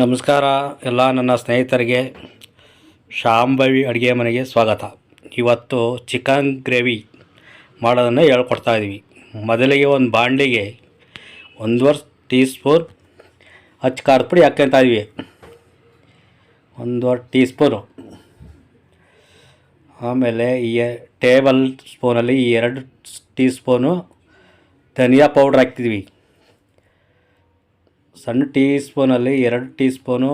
ನಮಸ್ಕಾರ ಎಲ್ಲ ನನ್ನ ಸ್ನೇಹಿತರಿಗೆ. ಶಾಂಭವಿ ಅಡುಗೆ ಮನೆಗೆ ಸ್ವಾಗತ. ಇವತ್ತು ಚಿಕನ್ ಗ್ರೇವಿ ಮಾಡೋದನ್ನು ಹೇಳ್ಕೊಡ್ತಾ ಇದ್ದೀವಿ ಮೊದಲಿಗೆ ಒಂದು ಬಾಂಡಿಗೆ ಒಂದೂವರೆ ಟೀ ಸ್ಪೂನ್ ಹಚ್ಚ ಖಾರದ ಪುಡಿ ಹಾಕ್ಕೊಂತ ಇದ್ವಿ. ಒಂದೂವರೆ ಟೀ ಸ್ಪೂನು ಆಮೇಲೆ ಈ ಟೇಬಲ್ ಸ್ಪೂನಲ್ಲಿ ಎರಡು ಟೀ ಸ್ಪೂನು ಧನಿಯಾ ಪೌಡ್ರ್ ಹಾಕ್ತಿದ್ವಿ. ಸಣ್ಣ ಟೀ ಸ್ಪೂನಲ್ಲಿ ಎರಡು ಟೀ ಸ್ಪೂನು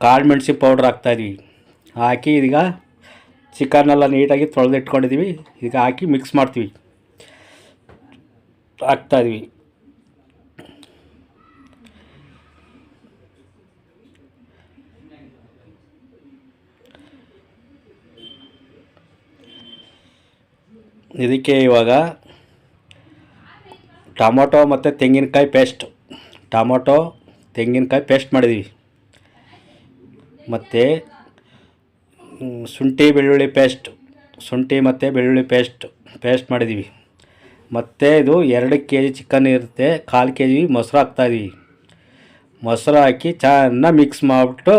ಕಾಳು ಮೆಣಸಿ ಪೌಡ್ರ್ ಹಾಕ್ತಾಯಿದ್ವಿ. ಹಾಕಿ ಈಗ ಚಿಕನ್ನೆಲ್ಲ ನೀಟಾಗಿ ತೊಳೆದಿಟ್ಕೊಂಡಿದ್ದೀವಿ ಈಗ ಹಾಕಿ ಮಿಕ್ಸ್ ಮಾಡ್ತೀವಿ. ಹಾಕ್ತಾಯಿದ್ವಿ. ಇದಕ್ಕೆ ಇವಾಗ ಟೊಮೊಟೊ ಮತ್ತು ತೆಂಗಿನಕಾಯಿ ಪೇಸ್ಟ್. ಟೊಮೊಟೊ, ತೆಂಗಿನಕಾಯಿ ಪೇಸ್ಟ್ ಮಾಡಿದ್ದೀವಿ ಮತ್ತು ಶುಂಠಿ, ಬೆಳ್ಳುಳ್ಳಿ ಪೇಸ್ಟ್ ಶುಂಠಿ ಮತ್ತು ಬೆಳ್ಳುಳ್ಳಿ ಪೇಸ್ಟ್ ಪೇಸ್ಟ್ ಮಾಡಿದ್ದೀವಿ ಮತ್ತು ಇದು ಎರಡು ಕೆ ಜಿ ಚಿಕನ್ ಇರುತ್ತೆ, ಕಾಲು ಕೆ ಜಿ ಮೊಸರು ಹಾಕ್ತಾಯಿದ್ದೀವಿ ಮೊಸರು ಹಾಕಿ ಚೆನ್ನಾಗಿ ಮಿಕ್ಸ್ ಮಾಡಿಬಿಟ್ಟು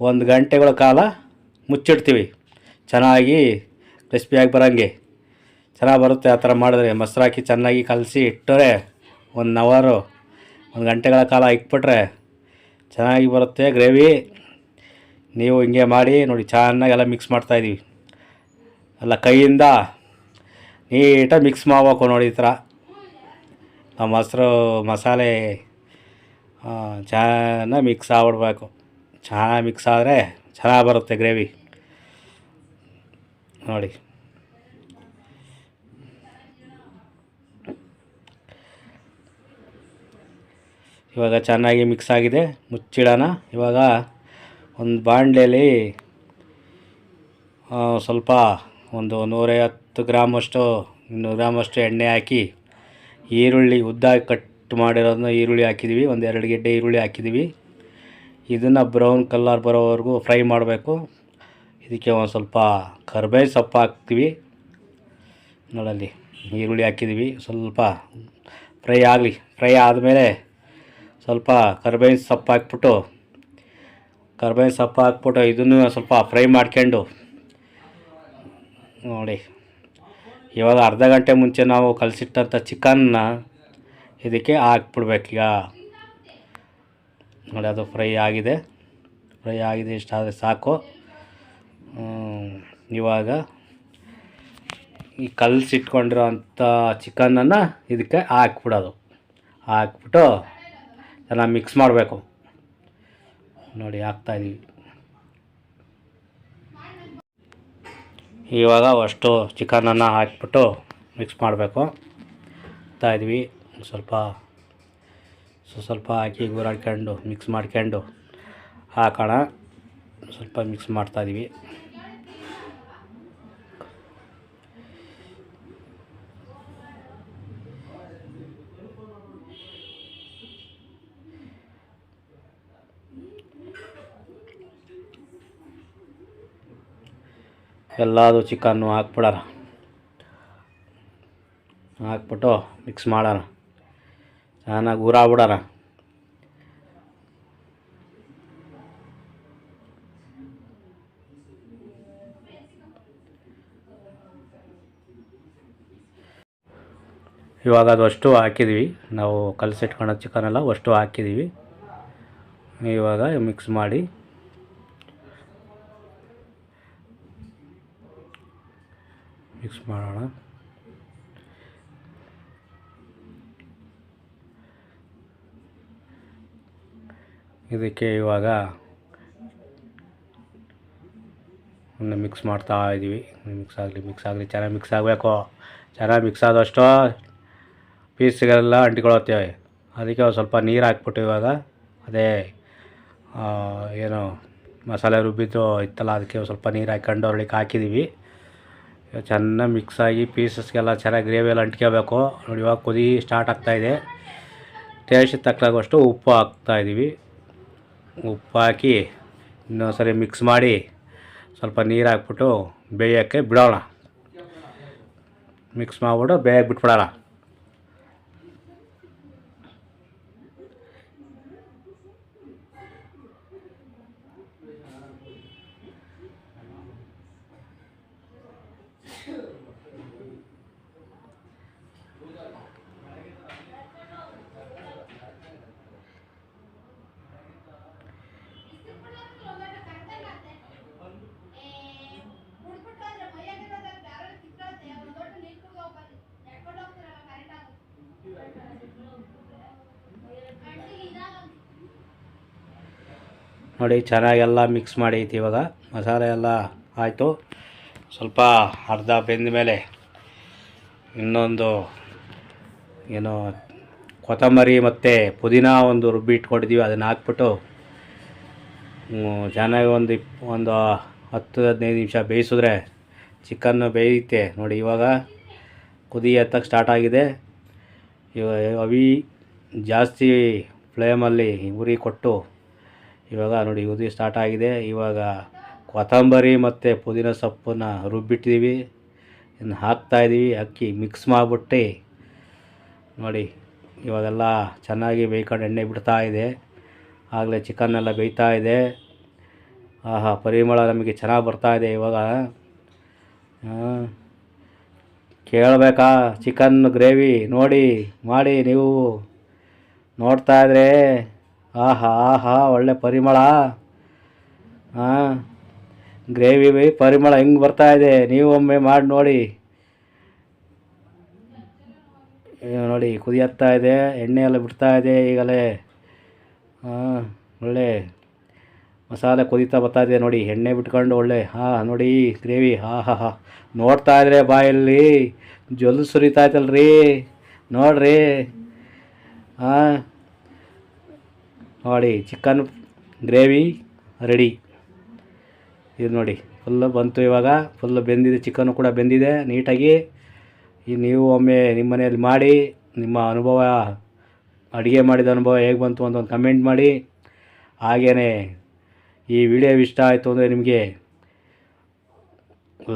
ಒಂದು ಗಂಟೆಗಳ ಕಾಲ ಮುಚ್ಚಿಡ್ತೀವಿ. ಚೆನ್ನಾಗಿ ಕ್ರಿಸ್ಪಿಯಾಗಿ ಬರೋಂಗೆ. ಚೆನ್ನಾಗಿ ಬರುತ್ತೆ ಆ ಥರ ಮಾಡಿದ್ರೆ. ಮೊಸರು ಹಾಕಿ ಚೆನ್ನಾಗಿ ಕಲಸಿ ಇಟ್ಟರೆ ಒಂದು ಅವರು ಒಂದು ಗಂಟೆಗಳ ಕಾಲ ಇಕ್ಬಿಟ್ರೆ ಚೆನ್ನಾಗಿ ಬರುತ್ತೆ ಗ್ರೇವಿ. ನೀವು ಹಿಂಗೆ ಮಾಡಿ ನೋಡಿ, ಚೆನ್ನಾಗಿ ಎಲ್ಲ ಮಿಕ್ಸ್ ಮಾಡ್ತಾಯಿದ್ದೀವಿ ಎಲ್ಲ ಕೈಯಿಂದ ನೀಟಾಗಿ ಮಿಕ್ಸ್ ಮಾಡಬೇಕು ನೋಡಿ ಈ ಥರ. ನಮ್ಮ ಮೊಸರು ಮಸಾಲೆ ಚೆನ್ನಾಗಿ ಮಿಕ್ಸ್ ಆಗ್ಬಿಡ್ಬೇಕು. ಚೆನ್ನಾಗಿ ಮಿಕ್ಸ್ ಆದರೆ ಚೆನ್ನಾಗಿ ಬರುತ್ತೆ ಗ್ರೇವಿ. ನೋಡಿ. ಇವಾಗ ಚೆನ್ನಾಗಿ ಮಿಕ್ಸ್ ಆಗಿದೆ, ಮುಚ್ಚಿಡೋಣ. ಇವಾಗ ಒಂದು ಬಾಣಲೆಯಲ್ಲಿ ಸ್ವಲ್ಪ ಒಂದು ನೂರೈವತ್ತು ಗ್ರಾಮಷ್ಟು, ಇನ್ನೂರು ಗ್ರಾಮಷ್ಟು ಎಣ್ಣೆ ಹಾಕಿ, ಈರುಳ್ಳಿ ಉದ್ದ ಕಟ್ ಮಾಡಿರೋದನ್ನ ಈರುಳ್ಳಿ ಹಾಕಿದ್ದೀವಿ ಒಂದು ಎರಡು ಗೆಡ್ಡೆ ಈರುಳ್ಳಿ ಹಾಕಿದ್ದೀವಿ ಇದನ್ನು ಬ್ರೌನ್ ಕಲರ್ ಬರೋವರೆಗೂ ಫ್ರೈ ಮಾಡಬೇಕು. ಇದಕ್ಕೆ ಒಂದು ಸ್ವಲ್ಪ ಕರ್ಬೇವು ಸೊಪ್ಪು ಹಾಕ್ತೀವಿ. ನೋಡಲ್ಲಿ, ಈರುಳ್ಳಿ ಹಾಕಿದ್ವಿ. ಸ್ವಲ್ಪ ಫ್ರೈ ಆಗಲಿ ಫ್ರೈ ಆದಮೇಲೆ ಸ್ವಲ್ಪ ಕರ್ಬೇವಿನ ಸೊಪ್ಪು ಹಾಕ್ಬಿಟ್ಟು, ಕರ್ಬೇವಿನ ಸೊಪ್ಪು ಹಾಕ್ಬಿಟ್ಟು ಇದನ್ನು ಸ್ವಲ್ಪ ಫ್ರೈ ಮಾಡ್ಕೊಂಡು, ನೋಡಿ, ಇವಾಗ ಅರ್ಧ ಗಂಟೆ ಮುಂಚೆ ನಾವು ಕಲಸಿಟ್ಟಂಥ ಚಿಕನ್ನ ಇದಕ್ಕೆ ಹಾಕ್ಬಿಡ್ಬೇಕೀಗ ನೋಡಿ, ಅದು ಫ್ರೈ ಆಗಿದೆ ಫ್ರೈ ಆಗಿದೆ ಇಷ್ಟಾದರೆ ಸಾಕು. ಇವಾಗ ಈ ಕಲಸಿಟ್ಕೊಂಡಿರೋ ಅಂಥ ಚಿಕನನ್ನು ಇದಕ್ಕೆ ಹಾಕ್ಬಿಡೋದು. ಹಾಕ್ಬಿಟ್ಟು ಚೆನ್ನಾಗಿ ಮಿಕ್ಸ್ ಮಾಡಬೇಕು. ನೋಡಿ ಹಾಕ್ತಾಯಿದ್ದೀವಿ ಇವಾಗ ಅಷ್ಟು ಚಿಕನನ್ನು ಹಾಕಿಬಿಟ್ಟು ಮಿಕ್ಸ್ ಮಾಡಬೇಕು. ಹಾಕ್ತಾಯಿದ್ವಿ ಸ್ವಲ್ಪ ಸ್ವಲ್ಪ ಹಾಕಿ ಗುರಾಡ್ಕೊಂಡು ಮಿಕ್ಸ್ ಮಾಡ್ಕೊಂಡು ಹಾಕೋಣ. ಸ್ವಲ್ಪ ಮಿಕ್ಸ್ ಮಾಡ್ತಾಯಿದ್ವಿ ಎಲ್ಲದು ಚಿಕನ್ನು ಹಾಕ್ಬಿಡೋಣ ಹಾಕ್ಬಿಟ್ಟು ಮಿಕ್ಸ್ ಮಾಡೋಣ ಚೆನ್ನಾಗಿ ಊರಾಗ್ಬಿಡೋಣ ಇವಾಗ ಅದು ಅಷ್ಟು ಹಾಕಿದ್ದೀವಿ ನಾವು ಕಲಸಿಟ್ಕೊಳ್ಳೋ ಚಿಕನೆಲ್ಲ ಅಷ್ಟು ಹಾಕಿದ್ದೀವಿ ಇವಾಗ ಮಿಕ್ಸ್ ಮಾಡಿ ಮಿಕ್ಸ್ ಮಾಡೋಣ. ಇದಕ್ಕೆ ಇವಾಗ ಒಂದು ಮಿಕ್ಸ್ ಮಾಡ್ತಾ ಇದ್ದೀವಿ ಮಿಕ್ಸ್ ಆಗಲಿ ಮಿಕ್ಸ್ ಆಗಲಿ. ಚೆನ್ನಾಗಿ ಮಿಕ್ಸ್ ಆಗಬೇಕು. ಚೆನ್ನಾಗಿ ಮಿಕ್ಸ್ ಆದಷ್ಟು ಪೀಸ್ಗಳೆಲ್ಲ ಅಂಟಿಕೊಳ್ಳುತ್ತೇವೆ. ಅದಕ್ಕೆ ಸ್ವಲ್ಪ ನೀರು ಹಾಕ್ಬಿಟ್ಟು ಇವಾಗ ಅದೇ ಏನು ಮಸಾಲೆ ರುಬ್ಬಿದ್ದು ಇತ್ತಲ್ಲ, ಅದಕ್ಕೆ ಸ್ವಲ್ಪ ನೀರು ಹಾಕ್ಕೊಂಡು ಅವ್ರಿಗೆ ಹಾಕಿದ್ದೀವಿ ಚೆನ್ನಾಗಿ ಮಿಕ್ಸ್ ಆಗಿ ಪೀಸಸ್ಗೆಲ್ಲ ಚೆನ್ನಾಗಿ ಗ್ರೇವಿ ಎಲ್ಲ ಅಂಟ್ಕೋಬೇಕು. ನೋಡಿ ಇವಾಗ ಕುದಿ ಸ್ಟಾರ್ಟ್ ಆಗ್ತಾಯಿದೆ ಟೇಸ್ಟ್ ತಕ್ಕಾಗುವಷ್ಟು ಉಪ್ಪು ಹಾಕ್ತಾಯಿದ್ದೀವಿ ಉಪ್ಪು ಹಾಕಿ ಇನ್ನೊಂದು ಸರಿ ಮಿಕ್ಸ್ ಮಾಡಿ ಸ್ವಲ್ಪ ನೀರು ಹಾಕ್ಬಿಟ್ಟು ಬೇಯೋಕ್ಕೆ ಬಿಡೋಣ. ಮಿಕ್ಸ್ ಮಾಡಿಬಿಟ್ಟು ಬೇಯಕ್ಕೆ ಬಿಟ್ಬಿಡೋಣ. ನೋಡಿ ಚೆನ್ನಾಗೆಲ್ಲ ಮಿಕ್ಸ್ ಮಾಡಿ ಐತಿ ಇವಾಗ. ಮಸಾಲೆ ಎಲ್ಲ ಆಯಿತು. ಸ್ವಲ್ಪ ಅರ್ಧ ಬೆಂದ ಮೇಲೆ ಇನ್ನೊಂದು ಏನು ಕೊತ್ತಂಬರಿ ಮತ್ತು ಪುದೀನ ಒಂದು ರುಬ್ಬಿ ಇಟ್ಕೊಂಡಿದ್ದೀವಿ ಅದನ್ನು ಹಾಕ್ಬಿಟ್ಟು ಚೆನ್ನಾಗಿ ಒಂದು ಇಪ್, ಒಂದು ಹತ್ತು ಹದಿನೈದು ನಿಮಿಷ ಬೇಯಿಸಿದ್ರೆ ಚಿಕನ್ನು ಬೇಯುತ್ತೆ. ನೋಡಿ, ಇವಾಗ ಕುದಿ ಎತ್ತಕ್ಕೆ ಸ್ಟಾರ್ಟ್ ಆಗಿದೆ. ಇವಾಗ ಅವಿ ಜಾಸ್ತಿ ಫ್ಲೇಮಲ್ಲಿ ಉರಿ ಕೊಟ್ಟು ಇವಾಗ ನೋಡಿ ಉದಿ ಸ್ಟಾರ್ಟ್ ಆಗಿದೆ. ಇವಾಗ ಕೊತ್ತಂಬರಿ ಮತ್ತು ಪುದೀನ ಸೊಪ್ಪನ್ನ ರುಬ್ಬಿಟ್ಟಿದ್ದೀವಿ. ಇನ್ನು ಹಾಕ್ತಾಯಿದ್ದೀವಿ ಅಕ್ಕಿ ಮಿಕ್ಸ್ ಮಾಡಿಬಿಟ್ಟು ನೋಡಿ ಇವಾಗೆಲ್ಲ ಚೆನ್ನಾಗಿ ಬೇಯ್ಕೊಂಡು ಎಣ್ಣೆ ಬಿಡ್ತಾ ಇದೆ. ಆಗಲೇ ಚಿಕನ್ನೆಲ್ಲ ಬೇಯ್ತಾ ಇದೆ. ಆಹಾ, ಪರಿಮಳ ನಮಗೆ ಚೆನ್ನಾಗಿ ಬರ್ತಾ ಇದೆ ಇವಾಗ. ಕೇಳಬೇಕಾ? ಚಿಕನ್ ಗ್ರೇವಿ ನೋಡಿ, ಮಾಡಿ ನೀವು ನೋಡ್ತಾ ಇದ್ರೆ ಆಹಾ ಆಹಾ, ಒಳ್ಳೆ ಪರಿಮಳ. ಹಾಂ ಗ್ರೇವಿ ಪರಿಮಳ ಹೆಂಗೆ ಬರ್ತಾ ಇದೆ? ನೀವು ಒಮ್ಮೆ ಮಾಡಿ ನೋಡಿ. ನೋಡಿ, ಕುದಿಯತ್ತಾ ಇದೆ ಎಣ್ಣೆ ಎಲ್ಲ ಬಿಡ್ತಾ ಇದೆ ಈಗಲೇ. ಹಾಂ ಒಳ್ಳೆ ಮಸಾಲೆ ಕುದೀತಾ ಬರ್ತಾ ಇದೆ ನೋಡಿ, ಎಣ್ಣೆ ಬಿಟ್ಕೊಂಡು ಒಳ್ಳೆ. ಹಾಂ ನೋಡಿ, ಗ್ರೇವಿ ಹಾಂ ಹಾಂ ಹಾಂ. ನೋಡ್ತಾ ಇದ್ರೆ ಬಾಯಲ್ಲಿ ಜೊಲ್ಲು ಸುರಿತಾ ಐತಲ್ರಿ. ನೋಡ್ರಿ. ಹಾಂ ನೋಡಿ ಚಿಕನ್ ಗ್ರೇವಿ ರೆಡಿ. ಇದು ನೋಡಿ ಫುಲ್ ಬಂತು ಇವಾಗ. ಫುಲ್ ಬೆಂದಿದೆ ಚಿಕನ್ನು ಕೂಡ ಬೆಂದಿದೆ ನೀಟಾಗಿ. ಈ ನೀವು ಒಮ್ಮೆ ನಿಮ್ಮ ಮನೆಯಲ್ಲಿ ಮಾಡಿ, ನಿಮ್ಮ ಅನುಭವ, ಅಡುಗೆ ಮಾಡಿದ ಅನುಭವ ಹೇಗೆ ಬಂತು ಅಂತ ಒಂದು ಕಮೆಂಟ್ ಮಾಡಿ. ಹಾಗೆಯೇ ಈ ವಿಡಿಯೋ ಇಷ್ಟ ಆಯಿತು ಅಂದರೆ ನಿಮಗೆ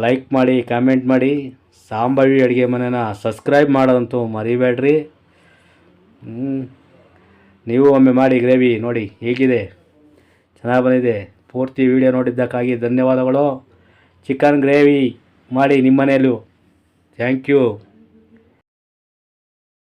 ಲೈಕ್ ಮಾಡಿ ಕಾಮೆಂಟ್ ಮಾಡಿ. ಸಾಂಬಾವಿ ಅಡುಗೆ ಮನೆನ ಸಬ್ಸ್ಕ್ರೈಬ್ ಮಾಡೋದಂತೂ ಮರಿಬೇಡ್ರಿ. ಹ್ಞೂ ನೀವು ಒಮ್ಮೆ ಮಾಡಿ ಗ್ರೇವಿ ನೋಡಿ ಹೇಗಿದೆ? ಚೆನ್ನಾಗಿ ಬಂದಿದೆ. ಪೂರ್ತಿ ವಿಡಿಯೋ ನೋಡಿದ್ದಕ್ಕಾಗಿ ಧನ್ಯವಾದಗಳು. ಚಿಕನ್ ಗ್ರೇವಿ ಮಾಡಿ ನಿಮ್ಮನೆಯಲ್ಲೂ ಥ್ಯಾಂಕ್ ಯು.